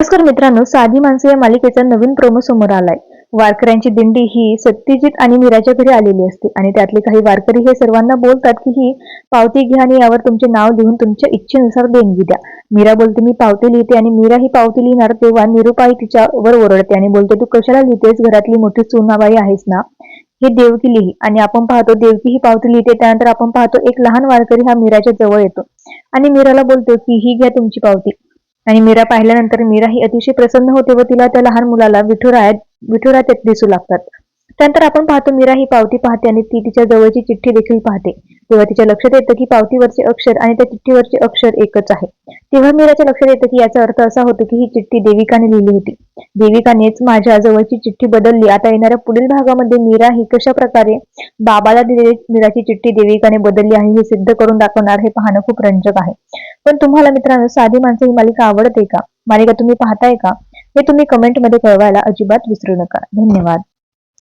नमस्कार मित्रांनो साधी माणसं या मालिकेचा नवीन प्रोमो समोर आलाय. वारकऱ्यांची दिंडी ही सत्यजित आणि मीराच्या घरी आलेली असते आणि त्यातले काही वारकरी हे सर्वांना बोलतात की ही पावती घ्या आणि यावर तुमचे नाव लिहून तुमच्या इच्छेनुसार देणगी द्या. मीरा बोलते मी पावती लिहिते आणि मीरा ही पावती लिहिणार तेव्हा निरुपाई तिच्यावर ओरडते आणि बोलते तू कशाला लिहितेस? घरातली मोठी सुनाबाई आहेस ना? हे देवकी लिही आणि आपण पाहतो देवकी ही पावती लिहिते त्यानंतर आपण पाहतो एक लहान वारकरी हा मीराच्या जवळ येतो. आणि मीराला बोलतो की ही घ्या तुमची पावती. आणि मीरा पाहिल्यानंतर मीरा ही अतिशय प्रसन्न होते व तिला त्या लहान मुलाला विठुराया विठुरायात दिसू लागतात. त्यानंतर आपण पाहतो मीरा ही पावती पाहते आणि ती तिच्या जवळची चिठ्ठी देखील पाहते. तेव्हा तिच्या लक्षात येतं की पावतीवरचे अक्षर आणि त्या चिठ्ठीवरचे अक्षर एकच आहे. तेव्हा मीराच्या लक्षात येतं की याचा अर्थ असा होतो की ही चिठ्ठी देविकाने लिहिली होती. देविकानेच माझ्या जवळची चिठ्ठी बदलली. आता येणाऱ्या पुढील भागामध्ये मीरा ही कशा प्रकारे बाबाला दिलेली मीराची चिठ्ठी देविकाने बदलली आहे हे सिद्ध करून दाखवणार हे पाहणं खूप रंजक आहे. पण तुम्हाला मित्रांनो साधी माणसं ही मालिका आवडते का? मालिका तुम्ही पाहताय का? हे तुम्ही कमेंटमध्ये कळवायला अजिबात विसरू नका. धन्यवाद.